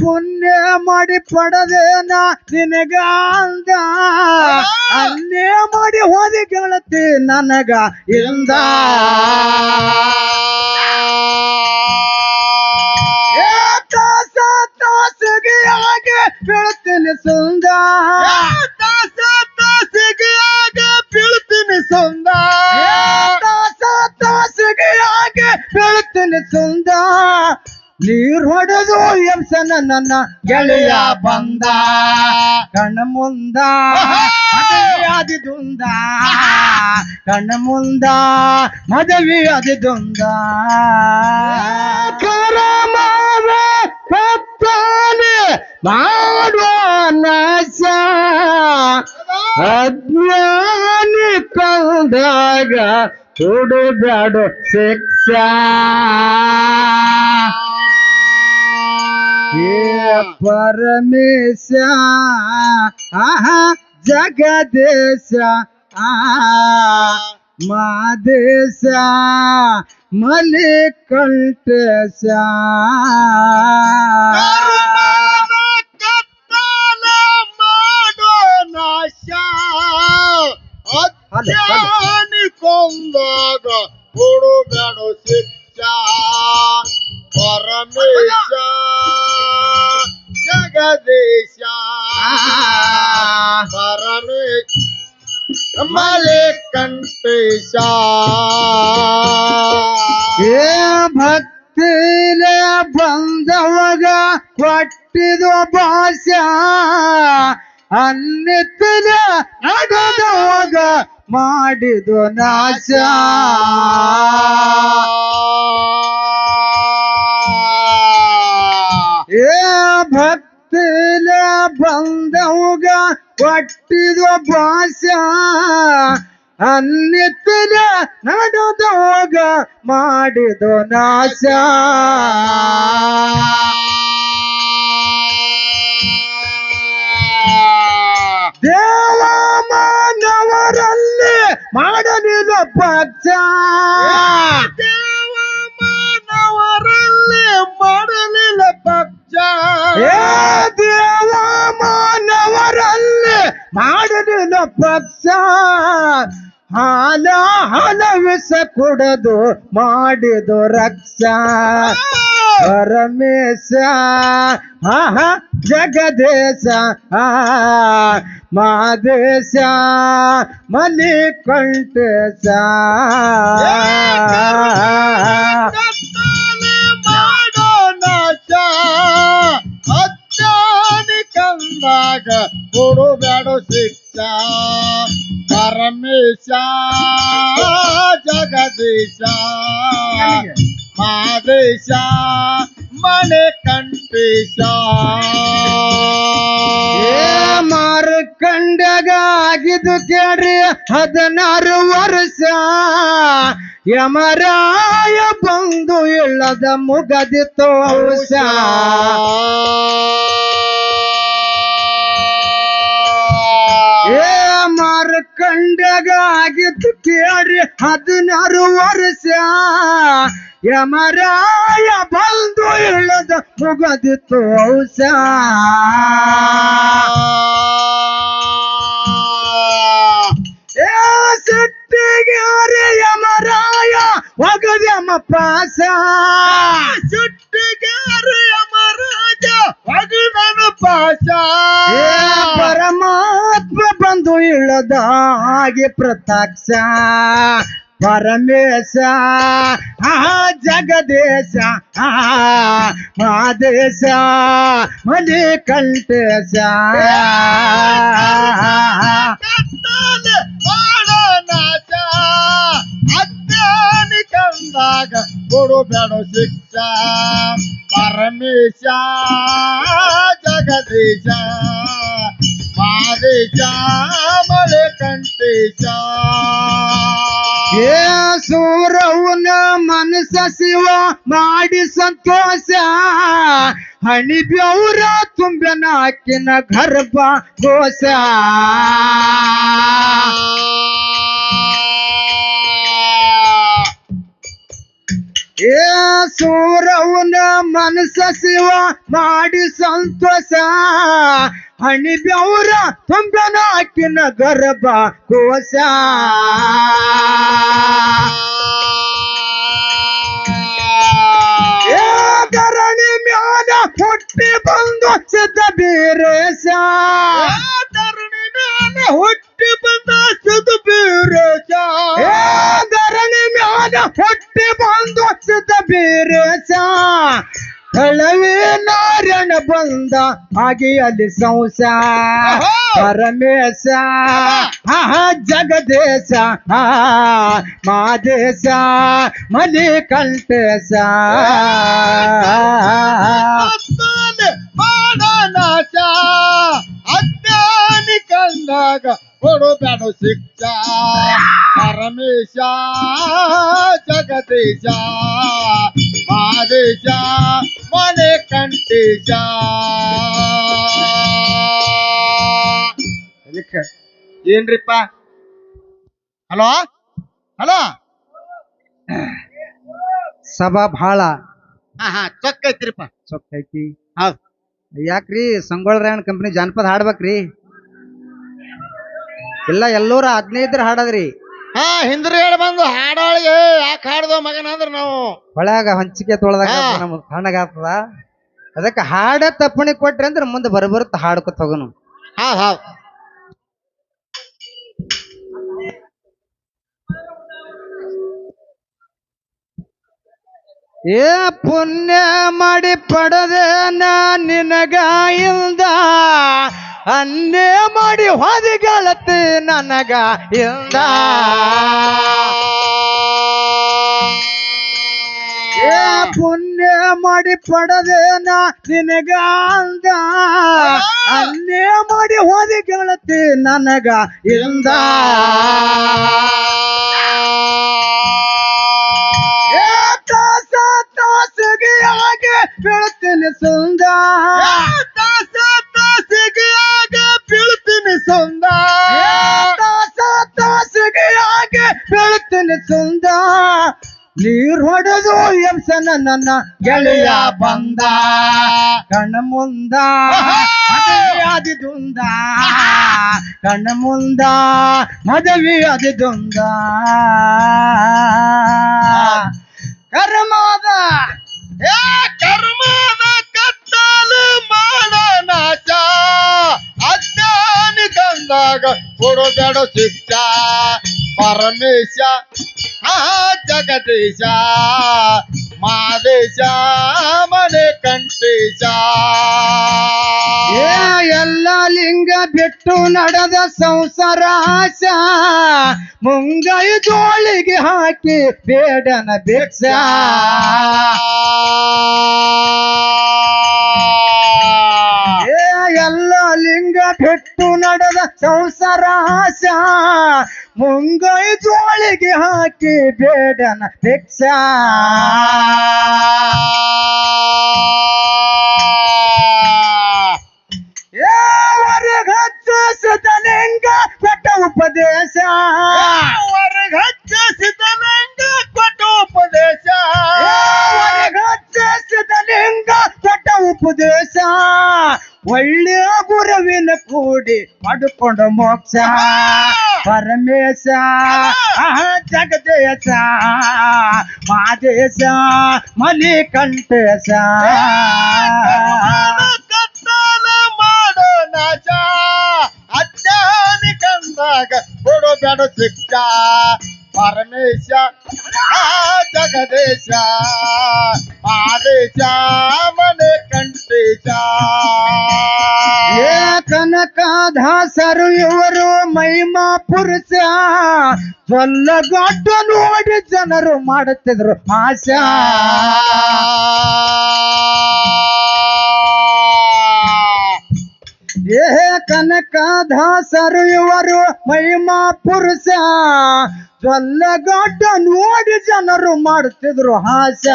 ಪುಣ್ಯ ಮಾಡಿ ಪಡದೇನ ನಿನಗ ಅಂದ ಅಲ್ಲೇ ಮಾಡಿ ಹೋದಿ ಗೆಳತಿ ನನಗ ಇಂದ. ಹಾಗೆ ಬೀಳ್ತೀನಿ ಸುಂದ. ಆಗ ಬೀಳ್ತೀನಿ ಸೊಂದ. ಹಾಗೆ ಬೀಳ್ತೀನಿ ಸುಂದ. ನೀರ್ ಹೊಡೆದು ಎಂಸನ ನನ್ನ ಗೆಳೆಯ ಬಂದ. ಕಣ್ಣ ಮುಂದ. ದುಂದ ಕಣ್ಣ ಮುಂದ. ಮದುವೆ ಆದಿದುಂದ ಕರಮಾವ ಕತ್ತಾನೆ ಮಾಡುವ ನಾಶ. ಅಜ್ಞಾನಿ ಕಂದಾಗ ಕೊಡುಬ್ಯಾಡು ಶಿಕ್ಷಾ. ಏ ಪರಮೇಶ ಆಹಾ ಜಗದೇಶ ಆ ಮಾದೇಶ ಮಲಿಕಂಠೇಶ ಕತ್ತಾಲ ಮಾಡೋ ನಾಶ ಅಜ್ಞಾನಿ ಪರಮೇ ಪರಮೇಶ ಮಲಿಕಂಠೇಶ. ಏ ಭಕ್ತಿಲೆ ಬಂದವಾಗ ಕೊಟ್ಟಿದು ಭಾಷ ಅನ್ನಿತ್ತಿನ ನಡೆದವಾಗ ಮಾಡಿದು ನಾಶ ಏ ಭಕ್ತಿಲೆ ಬಂದವಾಗ ಕೊಟ್ಟಿದು ಭಾಷ ಅನ್ನಿತ್ತಿನ ನಡೆದವಾಗ ಮಾಡಿದು ನಾಶ. ದೇವ ಮಾನವರಲ್ಲಿ ಮಾಡಲಿದ ಪಚ್ಚ ದೇವ ಮಾನವರಲ್ಲಿ ಮಾಡಲಿಲ್ಲ ಪಕ್ಷ. ಮಾನವರಲ್ಲಿ ಮಾಡಲಿಲ್ಲ ಪಕ್ಷ ಹಾಲ ಹಲವಿಸ ಕುಡದು ಮಾಡಿದು ರಕ್ಷ. ಪರಮೇಶ ಆಹ ಜಗದೇಶ ಆ ಮಾದೇಶ ಮಲಿಕಂಠೇಶ ಪರಮೇಶ ಜಗದೀಶ ಮಾದೇಶ ಮನೆ ಕಂಠೇಶ ಏ ಮಾರ್ಕಂಡಗ ಆಗಿದ್ದು ಕೇಳ್ರಿ ಹದಿನಾರು ವರ್ಷ ಯಮರಾಯ ಬಂದು ಇಲ್ಲದ ಮುಗದಿತ್ತು ಔಷ ಮಾರ್ಕಂಡಗ ಆಗಿದ್ದು ಕೇಳ್ರಿ ಹದಿನಾರು ವರ್ಷ. ಯಮರಾಯ ಬಂದು ಇಳದ ಮುಗದಿತ್ತು ಔಷ ಏ ಸಿಟ್ಟಿಗೆ ಅರೆ ಯಮರಾಯ ಒಗದ್ಯಮ ಪಾಸ ಸುಟ್ಟಿಗಾರಿಯ ಯಮರಾಜ ಒಗದನ ಪರಮಾತ್ಮ ಬಂದು ಇಲ್ಲದ ಹಾಗೆ ಪ್ರತ್ಯಕ್ಷ, ಪರಮೇಶ, ಆ ಜಗದೇಶ, ಆ ಮಾದೇಶ ಮಲಿಕಂಠೇಶ ಕತ್ತಲೆ ಮಾಡೋ ನಾಶ ಅಜ್ಞಾನಿ ಕಂದಾಗ ಕೊಡುಬೇಡ ಶಿಕ್ಷ. ಪರಮೇಶ, ಜಗದೀಶ. ಮಾದೇಶ ಮಳೆ ಏ ಸೂರವನ ಮನಸ ಶಿವ ಮಾಡಿ ಸಂತೋಷ. ಹಣಿ ಬೆವರ ತುಂಬ ಆಕಿನ ಗರ್ಭ ದೋಷ ಏ ಸೂರವನ ಮನಸ ಶಿವ ಮಾಡಿ ಸಂತೋಷ. ಹಣಿ ಬೆವರ ತುಂಬನ ಅಕ್ಕಿನ ಗರ್ಭ ಏ ಧರಣಿ ಮ್ಯಾಲ ಹುಟ್ಟಿ ಬಂದು ಸಿದ್ಧ ಬೀರೇಶ. ತರುಣಿ ಮ್ಯಾಲ ಹುಟ್ಟಿ ನಾರಾಯಣ ಬಂದ ಹಾಗೆ ಅಲ್ಲಿ ಸಂಸ ಪರಮೇಶ ಆಹ! ಜಗದೇಶ ಆ ಮಾದೇಶ ಮಲಿಕಂಠೇಶ. ಅತ್ತಾನೆ ಮಾಡನಾಶ ಅಜ್ಞಾನಿ ಕಂದಾಗ ಮಾದೇಶ ಮನೆ ಕಂಠೇಶ ಅದಕ್ಕೆ ಏನ್ರಿಪ್ಪ? ಹಲೋ? ಹಲೋ? ಸಭಾ ಬಹಳ ಹಾ ಹಾ ಚೊಕ್ಕ ಐತ್ರಿಪ್ಪ. ಚೊಕ್ಕ ಐತಿ. ಹೌದ್. ಯಾಕ್ರಿ ಸಂಗೊಳ್ಳ ರಾಯಣ್ಣ ಕಂಪ್ನಿ ಜಾನಪದ ಹಾಡ್ಬೇಕ್ರಿ? ಇಲ್ಲ ಎಲ್ಲೂರ ಹದಿನೈದರ ಹಾಡದ್ರಿ. ಹಾ ಹಿಂದ್ರಿ ಹೇಳಿ ಬಂದು ಹಾಡಾಳಿಗೆ ಯಾಕೆ ಹಾಡ್ದೋ ಮಗನ ಅಂದ್ರ ನಾವು. ಹೊಳ್ಯಾಗ ಹಂಚಿಕೆ ತೊಳೆದಾಗ ಹಾ. ನಮ್ಗೆ ತಣ್ಣಗಾಗ್ತದ ಅದಕ್ಕೆ ಹಾಡ ತಪ್ಪಣಿ ಕೊಟ್ರಿ ಅಂದ್ರೆ ಮುಂದೆ ಬರಬರುತ್ತ ಹಾಡ್ಕೊತ ಹೋಗೋನು. ಹಾ ಹಾ. ಏ ಪುಣ್ಯ ಮಾಡಿ ನಾ ನಿನಗ ಇಲ್ದ. ಅನ್ನೇ ಮಾಡಿ ಹೊದಿಗಳತಿ ನನಗ ಎಂದ ಏ ಪುಣ್ಯ ಮಾಡಿ ಪಡೆದೇನ ನಿನಗ ಅಂದ. ಅನ್ನೇ ಮಾಡಿ ಹೊದಿಗಳತಿ ನನಗ ಇಂದ. ತಾಸ ತಾಸಿಗೆ ಹಾಗೆ ಬೀಳ್ತೀನಿ ಸುಂದ. ತಾಸ ಬೀಳ್ತೀನಿ ಸೊಂದ ಏ ತಾಸ ತಾಸಿಗೆ ಹಾಗೆ ಬೀಳ್ತೀನಿ ಸುಂದ ನೀರ್ ಹೊಡೆದು ಎಂಸನ ನನ್ನ ಗೆಳೆಯ ಬಂದ ಕಣ್ಣ ಮುಂದ ಮದುವೆ ದುಂದ ಕಣ್ಣ ಮುಂದ ಮದುವೆ ದುಂದ ಕರ್ಮಾದ ತಂದಾಗ ಕೊಡಬೇಡ ಶಿಕ್ಷ. ಪರಮೇಶ ಜಗದೀಶ. ಮಾದೇಶ ಮನೆ ಕಂಠೇಶ. ಎಲ್ಲ ಲಿಂಗ ಬಿಟ್ಟು ನಡೆದ ಸಂಸಾರ ಆಶ. ಮುಂಗೈ ಜೋಳಿಗೆ ಹಾಕಿ ಬೇಡನ ಭಿಕ್ಷ ಏ ಎಲ್ಲ ಬಿಟ್ಟು ನಡೆದ ಸಂಸಾರ ಹಾಸ್ಯ ಮುಂಗೈ ಜೋಳಿಗೆ ಹಾಕಿ ಬೇಡನ ಭಿಕ್ಷ. ಏ ಹೊರಗಚ್ಚ ಲಿಂಗ ಕೊಟ್ಟ ಉಪದೇಶ? ಹೊರಗಚ್ಚಿಸಿದನಂಗ ಕೊಟ್ಟ ಉಪದೇಶ? ಲಿಂಗ ಕೊಟ್ಟ ಉಪದೇಶ? ಒಳ್ಳೆಯ ಗುರುವಿನ ಕೂಡಿ ಪಡ್ಕೊಂಡು ಮೋಕ್ಷ ಪರಮೇಶ ಆಹ, ಜಗದೇಶ ಮಾದೇಶ ಮಲಿಕಂಠೇಶ ಕತ್ತಾಲ ಮಾಡೋ ನಾಚ ಅಜ್ಞಾನಿ ಕಂದಾಗ ಕೊಡಬೇಡ ಶಿಕ್ಷ ಪರಮೇಶ ಆ ಜಗದೇಶ ಆದೇಶ ಮನೆ ಕಂಠೇಶ ಏ ಕನಕದಾಸರು ಇವರು ಮಹಿಮಾ ಪುರುಷ ಸೊಲ್ಲಗಡ್ಡ ನೋಡಿ ಜನರು ಮಾಡುತ್ತಿದ್ರು. ಆಶಾ. ಏ ಕನಕದಾಸರು ಇವರು ಮಹಿಮಾ ಪುರುಷ ಸೊಲ್ಲಗಡ್ಡ ನೋಡಿ ಜನರು ಮಾಡುತ್ತಿದ್ರು. ಹಾಸ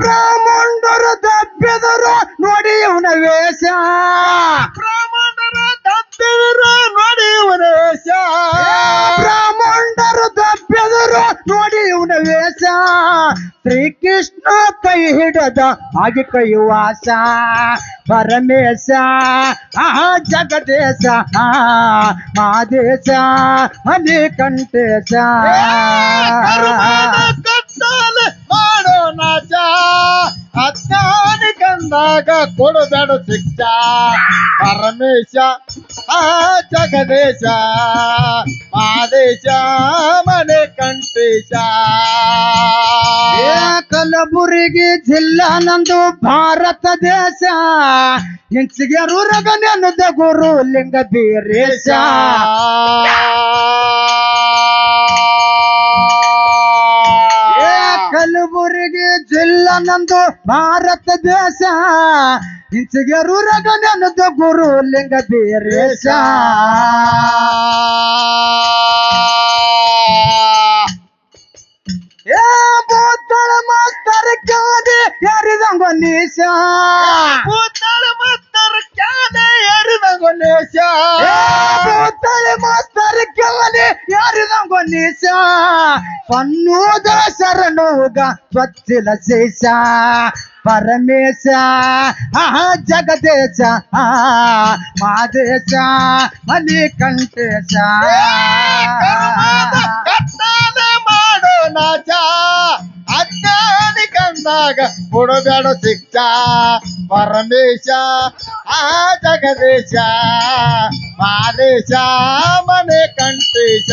ಬ್ರಾಹ್ಮಣರು ತಬ್ಬಿದರು ನೋಡಿ ಇವನ ವೇಷ. ಬ್ರಾಹ್ಮಣರು ತಬ್ಬಿದರು ನೋಡಿ ಇವನ ವೇಷ. ಬ್ರಾಹ್ಮಣರು ತಬ್ಬಿದರು ನೋಡಿ ಇವನ ವೇಷ. ಶ್ರೀಕೃಷ್ಣ ಕೈ ಹಿಡದ ಹಾಗೆ ಕೈ ವಾಸ ಪರಮೇಶ ಆಹಾ ಜಗದೇಶ ಆ ಮಾದೇಶ ಮನೆ ಕಂಠೇಶ. ಕಂದಾಗ ಕೊಡಬೇಡ ಶಿಕ್ಷ. ಪರಮೇಶ ಆ ಜಗದೇಶ ಮಾದೇಶ ಮನೆ ಕಂಠೇಶ. ಕಲಬುರಗಿ ಜಿಲ್ಲಾ ನಂದು ಭಾರತ ದೇಶ. ಹೆಂಚಿಗೆ ರುರಗ ನೆನದ ಗುರು ಲಿಂಗ ಬೀರೇಶ ಏ ಕಲಬುರಗಿ ನಂದು ಭಾರತ ದೇಶ. ಹಿಂಸಿಗೆ ರುರಗ ನೆನದ ಗುರು ಲಿಂಗ ಬೀರೇಶ ಏ ಭೂತಳ ಮಾಸ್ತರ್ ಕಾದೆ ಯಾರಿದಂಗ ನೀಶ. ಕೂತಳ ಮತ್ತರ ಕ್ಯಾನೆ ಎರಿದ ಗಣೇಶ ಏ ಭೂತಳ ಮಾಸ್ತರ್ ಕಾದೆ ಯಾರಿದಂಗ ನೀಶ. ಪನ್ನೂದ ಶರಣುಗ ಸ್ವಚ್ಛಲ ಶೇಷ ಪರಮೇಶ ಆಹಾ ಜಗದೇಶ ಆ ಮಾದೇಶ ಮನಿ ಕಂಠೇಶ ಕತ್ತಾನೆ ಮಾಡೋ ನಾಚ ಅಜ್ಞಾನಿ ಕಂದಾಗ ಕೊಡಬೇಡ ಶಿಕ್ಷ ಪರಮೇಶ ಆ ಜಗದೇಶ ಮಾದೇಶ ಮನೆ ಕಂಠೇಶ